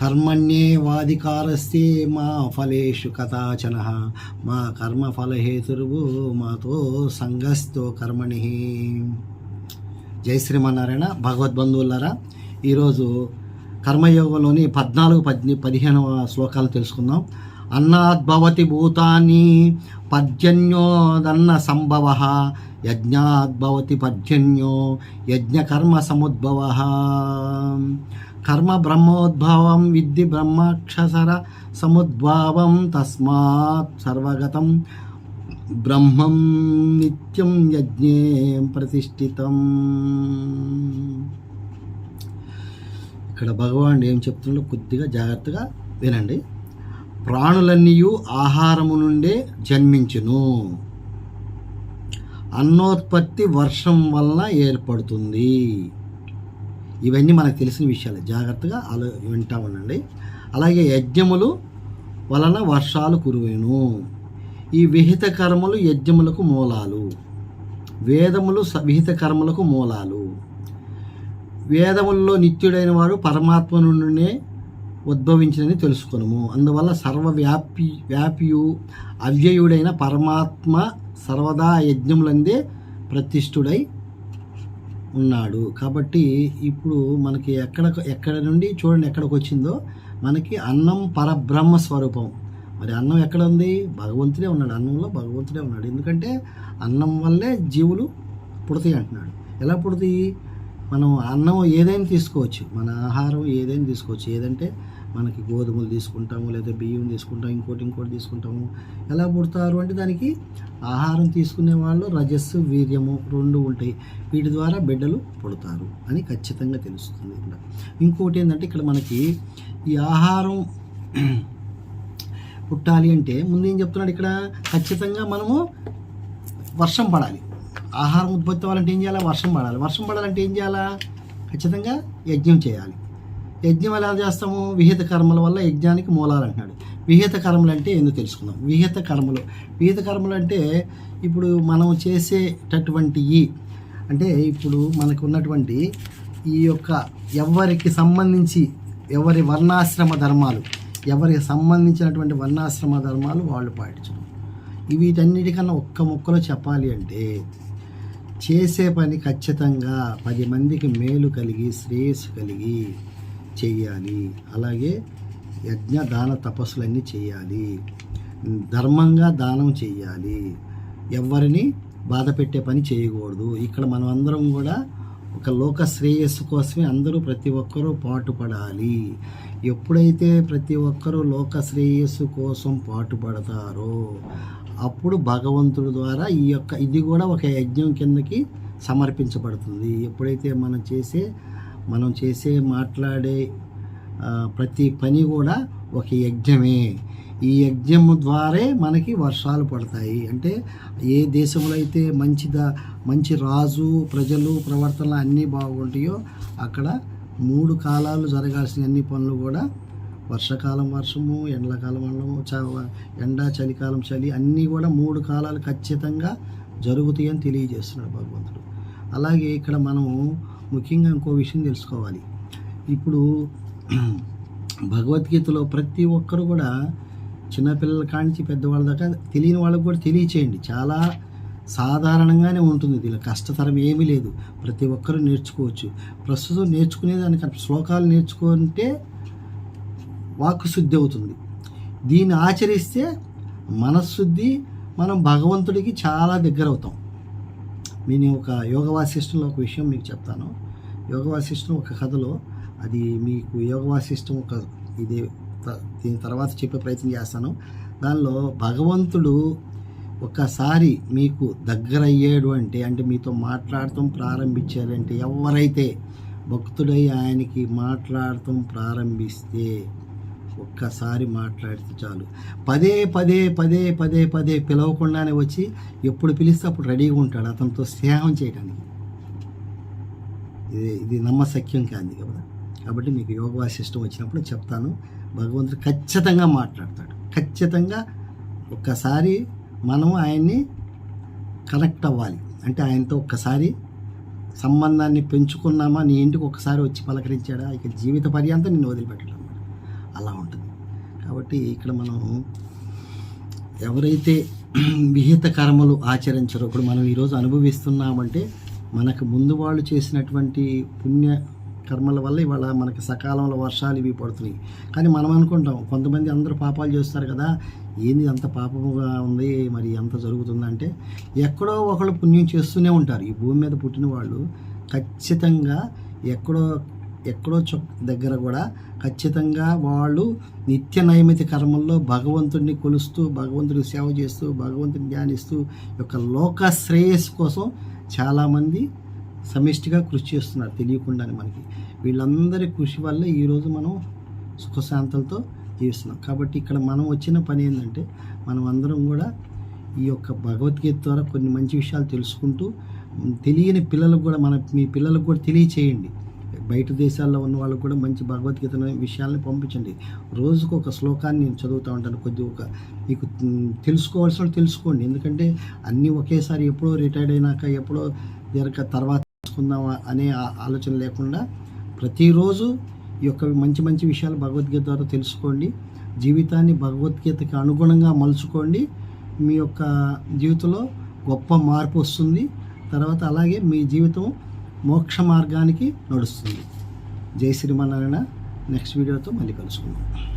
కర్మణ్యేవాధికారస్తే మా ఫలేషు కథాచన మా కర్మఫలహేతురువు మాతో సంగస్తో కర్మణి జై శ్రీమన్నారాయణ భగవద్బంధువులారా ఈరోజు కర్మయోగంలోని పద్నాలుగు పద్ని పదిహేనవ శ్లోకాలు తెలుసుకుందాం. అన్నాద్భవతి భూతాన్ని పర్జన్యోదన్న సంభవ యజ్ఞాద్భవతి పర్జన్యో యజ్ఞకర్మ సముద్భవ। కర్మ బ్రహ్మోద్భవం విద్ధి బ్రహ్మాక్షసర సముద్భావం తస్మాత్ సర్వగతం బ్రహ్మం నిత్యం యజ్ఞే ప్రతిష్ఠితం ఇక్కడ భగవాన్ ఏం చెప్తున్నాడో కొద్దిగా జాగ్రత్తగా వినండి. ప్రాణులన్నీయు ఆహారము నుండే జన్మించును. అన్నోత్పత్తి వర్షం వలన ఏర్పడుతుంది. ఇవన్నీ మనకు తెలిసిన విషయాలు. జాగ్రత్తగా ఆలో వింటా ఉండండి. అలాగే యజ్ఞములు వలన వర్షాలు కురువేను. ఈ విహిత కర్మలు యజ్ఞములకు మూలాలు. వేదములు స- విహిత కర్మలకు మూలాలు. వేదముల్లో నిత్యుడైన వాడు పరమాత్మ నుండినే ఉద్భవించినని తెలుసుకునము. అందువల్ల సర్వవ్యాపి వ్యాపియు అవ్యయుడైన పరమాత్మ సర్వదా యజ్ఞములందే ప్రతిష్ఠుడై ఉన్నాడు. కాబట్టి ఇప్పుడు మనకి ఎక్కడ ఎక్కడ నుండి చూడండి ఎక్కడికి వచ్చిందో. మనకి అన్నం పరబ్రహ్మ స్వరూపం. మరి అన్నం ఎక్కడ ఉంది? భగవంతుడే ఉన్నాడు. అన్నంలో భగవంతుడే ఉన్నాడు. ఎందుకంటే అన్నం వల్లే జీవులు పుడతాయి అంటున్నాడు. ఎలా పుడతాయి? మనం అన్నం ఏదైనా తీసుకోవచ్చు. మన ఆహారం ఏదైనా తీసుకోవచ్చు. ఏదంటే మనకి గోధుమలు తీసుకుంటాము లేదా బియ్యం తీసుకుంటాము ఇంకోటి ఇంకోటి తీసుకుంటాము. ఎలా పుడతారు అంటే దానికి ఆహారం తీసుకునే వాళ్ళు రజస్సు వీర్యము రెండు ఉంటాయి. వీటి ద్వారా బిడ్డలు పుడతారు అని ఖచ్చితంగా తెలుస్తుంది ఇక్కడ. ఇంకోటి ఏంటంటే ఇక్కడ మనకి ఈ ఆహారం పుట్టాలి అంటే ముందు ఏం చెప్తున్నాడు ఇక్కడ? ఖచ్చితంగా మనము వర్షం పడాలి. ఆహారం ఉత్పత్తి అవ్వాలంటే ఏం చేయాలి? వర్షం పడాలి. వర్షం పడాలంటే ఏం చేయాలా? ఖచ్చితంగా యజ్ఞం చేయాలి. యజ్ఞం ఎలా చేస్తాము? విహిత కర్మల వల్ల యజ్ఞానికి మూలాలు అంటున్నాడు విహిత కర్మలు అంటే ఎందుకు తెలుసుకుందాం. విహిత కర్మలు. విహిత కర్మలు అంటే ఇప్పుడు మనం చేసేటటువంటి ఈ అంటే ఇప్పుడు మనకు ఉన్నటువంటి ఈ యొక్క ఎవరికి సంబంధించి ఎవరి వర్ణాశ్రమ ధర్మాలు ఎవరికి సంబంధించినటువంటి వర్ణాశ్రమ ధర్మాలు వాళ్ళు పాటించడం. వీటన్నిటికన్నా ఒక్క ముక్కలో చెప్పాలి అంటే చేసే పని ఖచ్చితంగా పది మందికి మేలు కలిగి శ్రేయస్సు కలిగి చేయాలి. అలాగే యజ్ఞ దాన తపస్సులన్నీ చేయాలి. ధర్మంగా దానం చేయాలి. ఎవరిని బాధ పెట్టే పని చేయకూడదు. ఇక్కడ మనం అందరం కూడా ఒక లోక శ్రేయస్సు కోసమే అందరూ ప్రతి ఒక్కరూ పాటుపడాలి. ఎప్పుడైతే ప్రతి ఒక్కరూ లోక శ్రేయస్సు కోసం పాటుపడతారో అప్పుడు భగవంతుడి ద్వారా ఈ యొక్క ఇది కూడా ఒక యజ్ఞం కిందకి సమర్పించబడుతుంది. ఎప్పుడైతే మనం చేసే మనం చేసే మాట్లాడే ప్రతి పని కూడా ఒక యజ్ఞమే. ఈ యజ్ఞము ద్వారే మనకి వర్షాలు పడతాయి. అంటే ఏ దేశంలో అయితే మంచిదా మంచి రాజు ప్రజలు ప్రవర్తనలు అన్నీ బాగుంటాయో అక్కడ మూడు కాలాలు జరగాల్సిన అన్ని పనులు కూడా వర్షాకాలం వర్షము ఎండాకాలం ఎండము చ- ఎండ చలికాలం చలి అన్నీ కూడా మూడు కాలాలు ఖచ్చితంగా జరుగుతాయని తెలియజేస్తున్నాడు భగవంతుడు. అలాగే ఇక్కడ మనము ముఖ్యంగా ఇంకో విషయం తెలుసుకోవాలి. ఇప్పుడు భగవద్గీతలో ప్రతి ఒక్కరు కూడా చిన్నపిల్లల కానించి పెద్దవాళ్ళ దాకా తెలియని వాళ్ళకు కూడా తెలియచేయండి. చాలా సాధారణంగానే ఉంటుంది. దీనిలో కష్టతరం ఏమీ లేదు. ప్రతి ఒక్కరూ నేర్చుకోవచ్చు. ప్రస్తుతం నేర్చుకునేదానికి శ్లోకాలు నేర్చుకుంటే వాక్కు శుద్ధి అవుతుంది. దీన్ని ఆచరిస్తే మనశుద్ధి మనం భగవంతుడికి చాలా దగ్గర అవుతాం నేను ఒక యోగ వాసిష్టంలో ఒక విషయం మీకు చెప్తాను. యోగ వాసిష్టం ఒక కథలో అది మీకు యోగ వాసిష్టం ఒక ఇది త- దీని తర్వాత చెప్పే ప్రయత్నం చేస్తాను. దానిలో భగవంతుడు ఒక్కసారి మీకు దగ్గర అయ్యాడు అంటే అంటే మీతో మాట్లాడటం ప్రారంభించారంటే ఎవరైతే భక్తుడై ఆయనకి మాట్లాడటం ప్రారంభిస్తే ఒక్కసారి మాట్లాడితే చాలు. పదే పదే పదే పదే పదే పిలవకుండానే వచ్చి ఎప్పుడు పిలిస్తే అప్పుడు రెడీగా ఉంటాడు అతనితో స్నేహం చేయడానికి ఇది ఇది నమ్మశక్యం కాదు కదా. కాబట్టి మీకు యోగా సిస్టమ్ వచ్చినప్పుడు చెప్తాను. భగవంతుడు ఖచ్చితంగా మాట్లాడతాడు. ఖచ్చితంగా ఒక్కసారి మనం ఆయన్ని కనెక్ట్ అవ్వాలి. అంటే ఆయనతో ఒక్కసారి సంబంధాన్ని పెంచుకున్నామా? నీ ఇంటికి ఒకసారి వచ్చి పలకరించాడా? ఇక జీవిత పర్యంతం నిన్ను వదిలిపెట్టడం. అలా ఉంటుంది. కాబట్టి ఇక్కడ మనం ఎవరైతే విహిత కర్మలు ఆచరించరో ఇప్పుడు మనం ఈరోజు అనుభవిస్తున్నామంటే మనకు ముందు వాళ్ళు చేసినటువంటి పుణ్య కర్మల వల్ల ఇవాళ మనకి సకాలంలో వర్షాలు ఇవి పడుతున్నాయి. కానీ మనం అనుకుంటాం కొంతమంది అందరూ పాపాలు చేస్తారు కదా ఏంది అంత పాపముగా ఉంది మరి ఎంత జరుగుతుందంటే ఎక్కడో ఒకళ్ళు పుణ్యం చేస్తూనే ఉంటారు. ఈ భూమి మీద పుట్టిన వాళ్ళు ఖచ్చితంగా ఎక్కడో ఎక్కడో చొ దగ్గర కూడా ఖచ్చితంగా వాళ్ళు నిత్య నైమిత కర్మల్లో భగవంతుడిని కొలుస్తూ భగవంతుడికి సేవ చేస్తూ భగవంతుని ధ్యానిస్తూ ఈ యొక్క లోక శ్రేయస్సు కోసం చాలామంది సమిష్టిగా కృషి చేస్తున్నారు తెలియకుండానే మనకి. వీళ్ళందరి కృషి వల్ల ఈరోజు మనం సుఖశాంతులతో జీవిస్తున్నాం. కాబట్టి ఇక్కడ మనం వచ్చిన పని ఏంటంటే మనం అందరం కూడా ఈ యొక్క భగవద్గీత ద్వారా కొన్ని మంచి విషయాలు తెలుసుకుంటూ తెలియని పిల్లలకు కూడా మన మీ పిల్లలకు కూడా తెలియచేయండి. బయట దేశాల్లో ఉన్న వాళ్ళకు కూడా మంచి భగవద్గీత విషయాల్ని పంపించండి. రోజుకు ఒక శ్లోకాన్ని నేను చదువుతూ ఉంటాను. కొద్ది ఒక మీకు తెలుసుకోవాల్సిన తెలుసుకోండి. ఎందుకంటే అన్నీ ఒకేసారి ఎప్పుడో రిటైర్డ్ అయినాక ఎప్పుడో జరగ తర్వాత తెలుసుకుందామా అనే ఆలోచన లేకుండా ప్రతిరోజు ఈ యొక్క మంచి మంచి విషయాలు భగవద్గీత ద్వారా తెలుసుకోండి. జీవితాన్ని భగవద్గీతకి అనుగుణంగా మలుచుకోండి. మీ యొక్క జీవితంలో గొప్ప మార్పు వస్తుంది. తర్వాత అలాగే మీ జీవితం మోక్ష మార్గానికి నడుస్తుంది. జై శ్రీమన్నారాయణ. నెక్స్ట్ వీడియోతో మళ్ళీ కలుసుకుందాం.